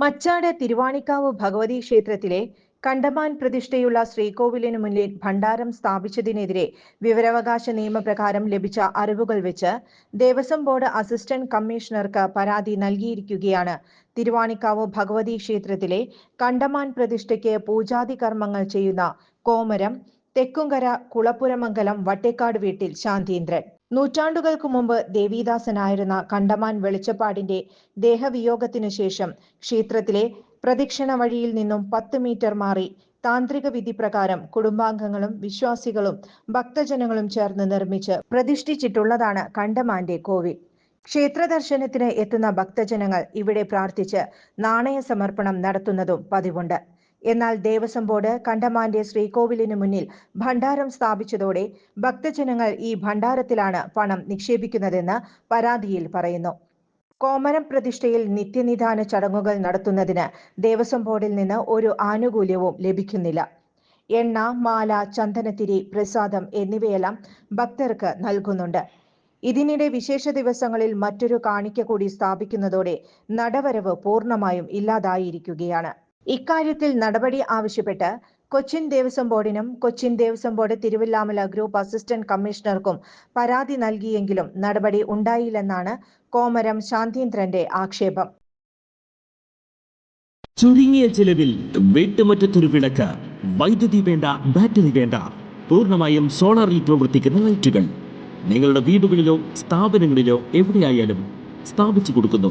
മച്ചാട് തിരുവാണിക്കാവ് ഭഗവതി ക്ഷേത്രത്തിലെ കണ്ടമാൻ പ്രതിഷ്ഠയുള്ള ശ്രീകോവിലിനു മുന്നിൽ ഭണ്ഡാരം സ്ഥാപിച്ചതിനെതിരെ വിവരാവകാശ നിയമപ്രകാരം ലഭിച്ച അറിവുകൾ വെച്ച് ദേവസ്വം ബോർഡ് അസിസ്റ്റന്റ് കമ്മീഷണർക്ക് പരാതി നൽകിയിരിക്കുകയാണ്. തിരുവാണിക്കാവ് ഭഗവതി ക്ഷേത്രത്തിലെ കണ്ടമാൻ പ്രതിഷ്ഠയ്ക്ക് പൂജാതി കർമ്മങ്ങൾ ചെയ്യുന്ന കോമരം തെക്കുംകര കുളപ്പുരമംഗലം വട്ടേക്കാട് വീട്ടിൽ ശാന്തീന്ദ്രൻ. നൂറ്റാണ്ടുകൾക്ക് മുമ്പ് ദേവീദാസനായിരുന്ന കണ്ടമാൻ വെളിച്ചപ്പാടിന്റെ ദേഹവിയോഗത്തിനു ശേഷം ക്ഷേത്രത്തിലെ പ്രദക്ഷിണ വഴിയിൽ നിന്നും പത്ത് മീറ്റർ മാറി താന്ത്രിക വിധി പ്രകാരം കുടുംബാംഗങ്ങളും വിശ്വാസികളും ഭക്തജനങ്ങളും ചേർന്ന് നിർമ്മിച്ച് പ്രതിഷ്ഠിച്ചിട്ടുള്ളതാണ് കണ്ടമാന്റെ കോവിൽ. ക്ഷേത്ര ദർശനത്തിന് എത്തുന്ന ഭക്തജനങ്ങൾ ഇവിടെ പ്രാർത്ഥിച്ച് നാണയ സമർപ്പണം നടത്തുന്നതും പതിവുണ്ട്. എന്നാൽ ദേവസ്വം ബോർഡ് കണ്ടമാന്റെ ശ്രീകോവിലിന് മുന്നിൽ ഭണ്ഡാരം സ്ഥാപിച്ചതോടെ ഭക്തജനങ്ങൾ ഈ ഭണ്ഡാരത്തിലാണ് പണം നിക്ഷേപിക്കുന്നതെന്ന് പരാതിയിൽ പറയുന്നു. കോമരം പ്രതിഷ്ഠയിൽ നിത്യനിധാന ചടങ്ങുകൾ നടത്തുന്നതിന് ദേവസ്വം ബോർഡിൽ നിന്ന് ഒരു ആനുകൂല്യവും ലഭിക്കുന്നില്ല. എണ്ണ മാല ചന്ദനത്തിരി പ്രസാദം എന്നിവയെല്ലാം ഭക്തർക്ക് നൽകുന്നുണ്ട്. ഇതിനിടെ വിശേഷ ദിവസങ്ങളിൽ മറ്റൊരു കാണിക്ക കൂടി സ്ഥാപിക്കുന്നതോടെ നടവരവ് പൂർണമായും ഇല്ലാതായിരിക്കുകയാണ്. ഇക്കാര്യത്തിൽ നടപടി ആവശ്യപ്പെട്ട് Cochin Devaswom ബോർഡിനും Cochin Devaswom board Thiruvallamala group assistant കമ്മീഷണർക്കും പരാതി നൽകിയെങ്കിലും നടപടി ഉണ്ടായില്ലെന്നാണ് കോമരം ശാന്തീന്ദ്രന്റെ ആക്ഷേപം. ചുരുങ്ങിയ ചിലവിൽ വീട്ടുമുറ്റത്തൊരു വിളക്ക് വൈദ്യുതി വേണ്ട ബാറ്ററി വേണ്ട. പൂർണമായും സോളാറിൽ പ്രവർത്തിക്കുന്ന ലൈറ്റുകൾ. നിങ്ങളുടെ വീടുകളിലോ സ്ഥാപനങ്ങളിലോ എവിടെയായാലും സ്ഥാപിച്ചു കൊടുക്കുന്നു.